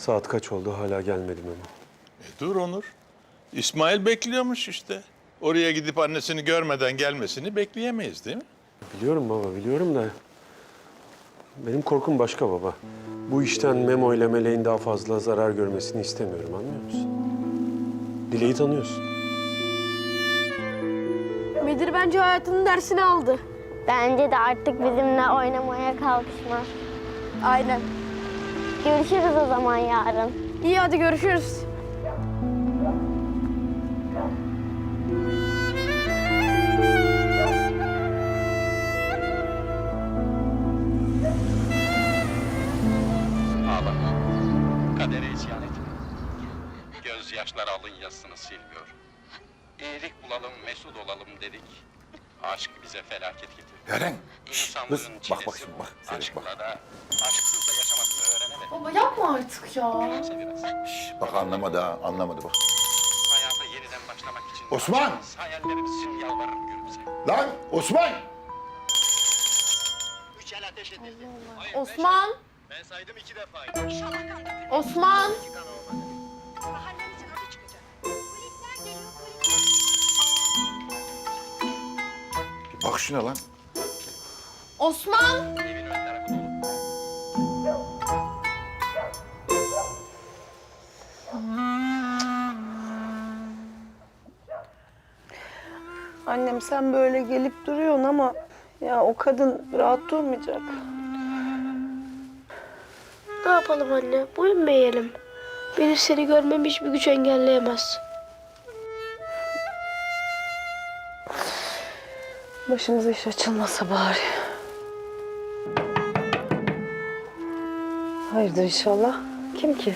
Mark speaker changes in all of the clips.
Speaker 1: Saat kaç oldu hala gelmedi Memo.
Speaker 2: E dur Onur. İsmail bekliyormuş işte. Oraya gidip annesini görmeden gelmesini bekleyemeyiz değil mi?
Speaker 1: Biliyorum baba biliyorum da benim korkum başka baba. Bu işten Memo ile Meleğin daha fazla zarar görmesini istemiyorum anlıyor musun? Dileği tanıyorsun.
Speaker 3: Bedir bence hayatının dersini aldı.
Speaker 4: Bence de artık bizimle oynamaya kalkışmaz.
Speaker 3: Aynen.
Speaker 4: Görüşürüz o zaman yarın.
Speaker 3: İyi hadi görüşürüz.
Speaker 5: Ağlama. Kadere isyan etme. Gözyaşlar alın yazısını silmiyor. İyilik bulalım, mesut olalım dedik. Aşk bize felaket getirdi.
Speaker 6: Yaren.
Speaker 5: İnsanlığın
Speaker 6: kız, bak, bak
Speaker 5: çilesi
Speaker 6: şimdi,
Speaker 5: bu.
Speaker 6: bak,
Speaker 5: Aşkla
Speaker 6: bak.
Speaker 5: da, aşksız.
Speaker 7: Baba yapma artık ya.
Speaker 6: Şş, bak anlamadı ha, anlamadı bak.
Speaker 5: Hayata yeniden başlamak için...
Speaker 6: Osman!
Speaker 5: Hayallerimiz için yalvarırım gülümse.
Speaker 6: Lan Osman!
Speaker 5: Üç el ateş edildi.
Speaker 7: Osman.
Speaker 5: Ben saydım iki defa.
Speaker 7: Osman.
Speaker 6: Bir bak şuna lan.
Speaker 7: Osman.
Speaker 5: Evin
Speaker 8: Annem sen böyle gelip duruyorsun ama ya o kadın rahat durmayacak.
Speaker 3: Ne yapalım anne? Boyun mu eğelim? Benim seni görmemi hiçbir güç engelleyemez.
Speaker 8: Başımıza iş açılmasa bari. Hayırdır inşallah. Kim ki?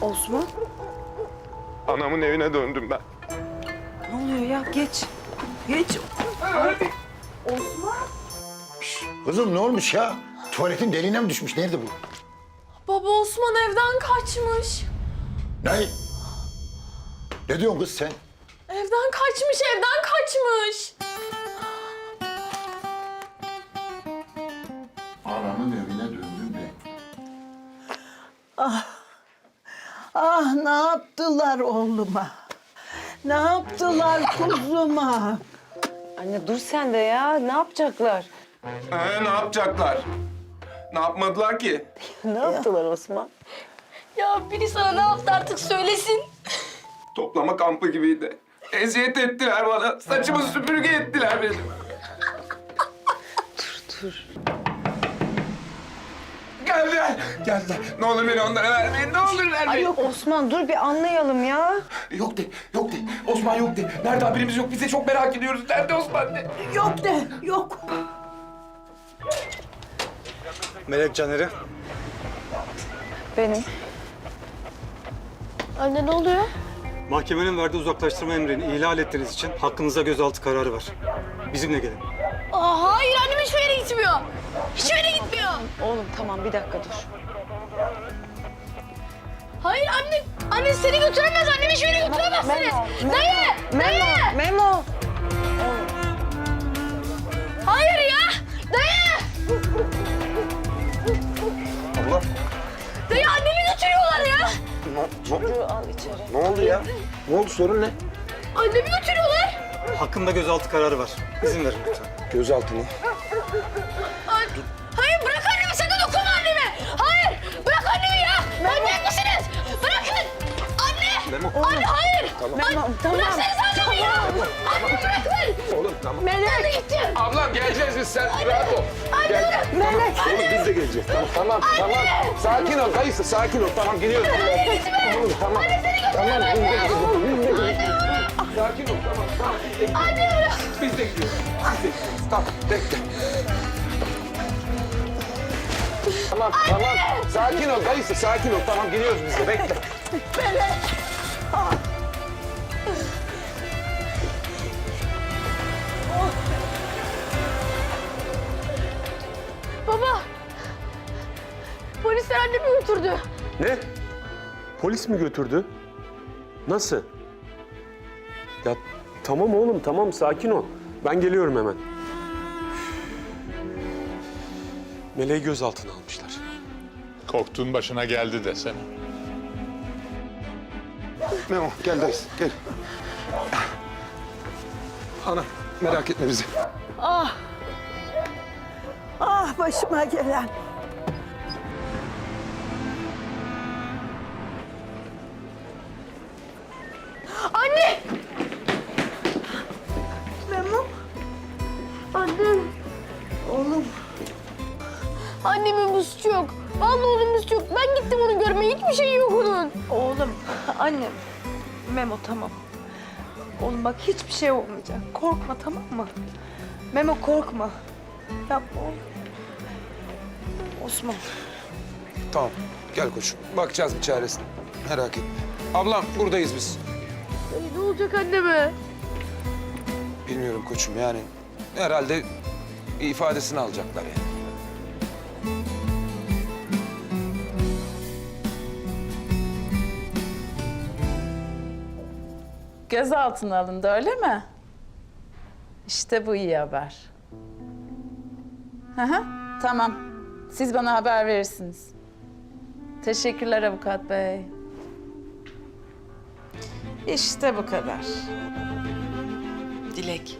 Speaker 8: Osman?
Speaker 1: Anamın evine döndüm ben.
Speaker 8: Ne oluyor ya? Geç. Geç.
Speaker 6: Kızım ne olmuş ya? Tuvaletin deliğine mi düşmüş? Nerede bu?
Speaker 7: Baba Osman evden kaçmış.
Speaker 6: Ne? Ne diyorsun kız sen?
Speaker 7: Evden kaçmış, evden kaçmış.
Speaker 6: Anamın evine döndüm ben.
Speaker 9: Ah ne yaptılar oğluma? Ne yaptılar kuzuma?
Speaker 8: Anne dur sen de ya. Ne yapacaklar?
Speaker 10: Ee, ne yapacaklar? Ne yapmadılar ki?
Speaker 8: Ne yaptılar Osman?
Speaker 3: Ya biri sana ne yaptı artık söylesin.
Speaker 10: Toplama kampı gibiydi. Eziyet ettiler bana. Saçımı süpürge ettiler benim. dur, dur. Geldiler, geldiler. Ne olur beni onlara vermeyin, ne olur vermeyin.
Speaker 8: Ay yok Osman dur bir anlayalım ya.
Speaker 10: Yok de, yok de. Osman yok de. Nerede haberimiz yok? Biz de çok merak ediyoruz. Nerede Osman de?
Speaker 9: Yok de yok.
Speaker 1: Melek Caner'i.
Speaker 8: Benim.
Speaker 3: Anne ne oluyor?
Speaker 11: Mahkemenin verdiği uzaklaştırma emrini ihlal ettiğiniz için hakkınızda gözaltı kararı var. Bizimle gelin.
Speaker 3: Aa, hayır annem hiçbir yere gitmiyor. Hiçbir yere gitmiyor.
Speaker 8: Oğlum tamam bir dakika dur.
Speaker 3: Hayır anne, anne seni götüremez. Annemi hiçbir yere götüremezsiniz. Dayı, dayı.
Speaker 8: Memo.
Speaker 3: Hayır ya, dayı.
Speaker 10: Allah.
Speaker 3: Dayı annemi götürüyorlar ya.
Speaker 8: Çocuğu al içeri.
Speaker 10: Ne oldu ya? Ne oldu? Sorun ne?
Speaker 3: Annemi götürüyorlar.
Speaker 11: Hakkında gözaltı kararı var. İzin verin lütfen.
Speaker 10: Gözaltı mı?
Speaker 3: Hayır bırak annemi, sakın dokunma anneme. Hayır, bırak annemi ya. Manyak mısınız? Bırakın. Anne, anne hayır.
Speaker 8: Memo tamam.
Speaker 3: Bıraksanız annemi ya. Annemi bırakın.
Speaker 10: Oğlum tamam.
Speaker 3: Ben de gideceğim.
Speaker 10: Ablam geleceğiz biz sen rahat ol.
Speaker 3: Anne bırak.
Speaker 10: Oğlum biz de geleceğiz. Tamam tamam tamam. Sakin ol dayısı sakin ol. Tamam gidiyoruz. Oğlum tamam. Tamam biz de gidiyoruz. Biz de gidiyoruz. Sakin ol tamam tamam. Biz de gidiyoruz. Biz de gidiyoruz. Biz de gidiyoruz. Tamam bekle. Tamam tamam. Sakin ol dayısı sakin ol. Tamam gidiyoruz biz de bekle.
Speaker 3: Baba. Polisler annemi götürdü.
Speaker 1: Ne? Polis mi götürdü? Nasıl? Ya tamam oğlum tamam sakin ol. Ben geliyorum hemen. Meleği gözaltına almışlar.
Speaker 2: Korktuğun başına geldi desene.
Speaker 10: Memo gel dayısı gel. Ana merak etme bizi.
Speaker 9: Ah başıma gelen.
Speaker 3: Annemin bu suçu yok. Vallahi onun bir suçu yok. Ben gittim onu görmeye. Hiçbir şey yok onun.
Speaker 8: Oğlum, annem. Memo tamam. Oğlum bak hiçbir şey olmayacak. Korkma tamam mı? Memo korkma. Yapma oğlum. Osman.
Speaker 10: Tamam gel koçum bakacağız bir çaresine. Merak etme. Ablam buradayız biz.
Speaker 3: Ay, ne olacak anneme?
Speaker 10: Bilmiyorum koçum yani herhalde ifadesini alacaklar yani.
Speaker 12: Gözaltına alındı öyle mi? İşte bu iyi haber. Hı hı, tamam. Siz bana haber verirsiniz. Teşekkürler avukat bey. İşte bu kadar.
Speaker 13: Dilek.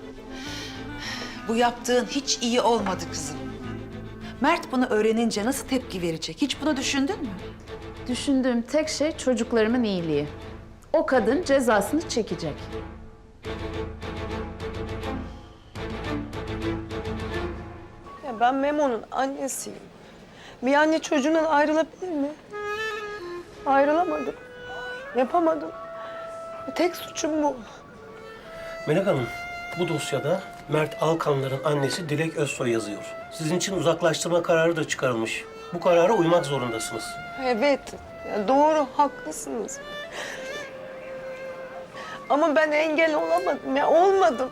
Speaker 13: Bu yaptığın hiç iyi olmadı kızım. Mert bunu öğrenince nasıl tepki verecek? Hiç bunu düşündün mü?
Speaker 12: Düşündüğüm tek şey çocuklarımın iyiliği. O kadın cezasını çekecek.
Speaker 8: Ya ben Memo'nun annesiyim. Bir anne çocuğundan ayrılabilir mi? Ayrılamadım. Yapamadım. Tek suçum bu.
Speaker 14: Melek Hanım, bu dosyada Mert Alkanlar'ın annesi Dilek Özsoy yazıyor. Sizin için uzaklaştırma kararı da çıkarılmış. Bu karara uymak zorundasınız.
Speaker 8: Evet, ya doğru, haklısınız. Ama ben engel olamadım ya, olmadım.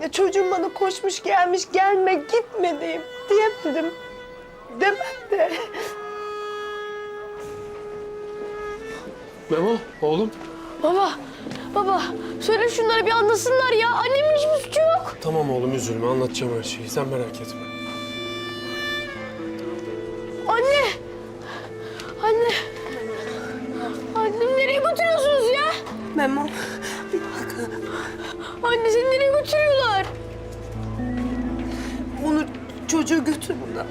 Speaker 8: Ya çocuğum bana koşmuş gelmiş, gelme, gitme diyeyim, diyemedim. Demem de.
Speaker 1: Memo oğlum.
Speaker 3: Baba, baba söyle şunları bir anlasınlar ya. Annemin hiçbir suçu yok.
Speaker 1: Tamam oğlum üzülme anlatacağım her şeyi. Sen merak etme.
Speaker 3: Anne! Anne! Annem nereye götürüyorsunuz ya?
Speaker 8: Memo.
Speaker 3: Anne seni nereye götürüyorlar?
Speaker 8: Onu çocuğu götür buradan.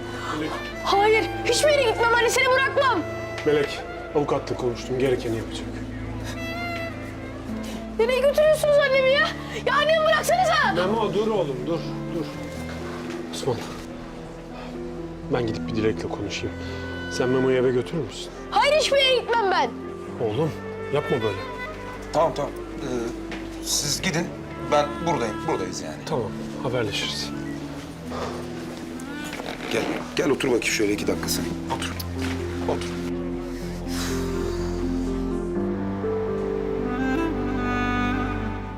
Speaker 3: Hayır, hiçbir yere gitmem anne, seni bırakmam.
Speaker 1: Melek avukatla konuştum. Gerekeni yapacak.
Speaker 3: Nereye götürüyorsunuz annemi ya? Ya annemi bıraksanıza.
Speaker 1: Memo dur oğlum dur dur. Osman. Ben gidip bir Dilek'le konuşayım. Sen Memo'yu eve götürür müsün?
Speaker 3: Hayır, hiçbir yere gitmem ben.
Speaker 1: Oğlum yapma böyle.
Speaker 10: Tamam tamam. Ee, siz gidin ben buradayım. Buradayız yani.
Speaker 1: Tamam haberleşiriz.
Speaker 10: Gel gel otur bakayım şöyle iki dakika sen. Otur. Otur.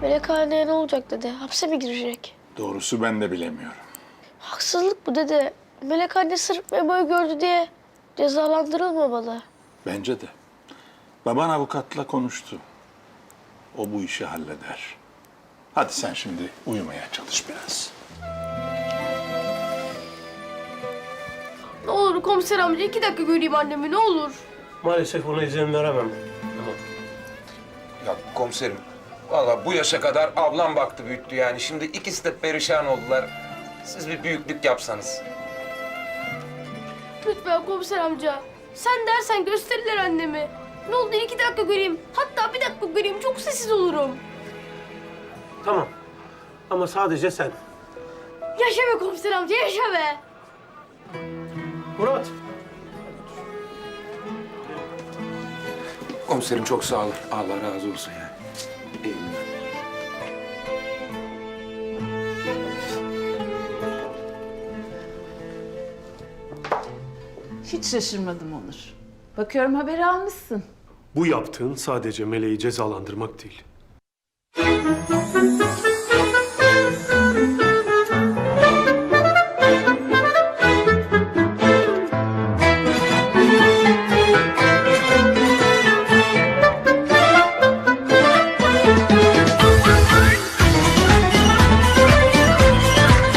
Speaker 3: Melek anneye ne olacak dede? Hapse mi girecek?
Speaker 2: Doğrusu ben de bilemiyorum.
Speaker 3: Haksızlık bu dede. Melek anne sırf Memo'yu gördü diye cezalandırılmamalı.
Speaker 2: Bence de. Baban avukatla konuştu. O bu işi halleder. Hadi sen şimdi uyumaya çalış biraz.
Speaker 3: Ne olur komiser amca iki dakika göreyim annemi ne olur.
Speaker 14: Maalesef ona izin veremem. Tamam.
Speaker 10: Ya komiserim vallahi bu yaşa kadar ablam baktı büyüttü yani. Şimdi ikisi de perişan oldular. Siz bir büyüklük yapsanız.
Speaker 3: Lütfen komiser amca. Sen dersen gösterirler annemi. Ne olur iki dakika göreyim. Hatta bir dakika göreyim. Çok sessiz olurum.
Speaker 14: Tamam. Ama sadece sen.
Speaker 3: Yaşa be komiser amca yaşa be.
Speaker 14: Murat.
Speaker 10: Komiserim çok sağ olun. Allah razı olsun yani. İyi günler.
Speaker 12: Hiç şaşırmadım Onur. Bakıyorum haberi almışsın.
Speaker 1: Bu yaptığın sadece Meleği cezalandırmak değil.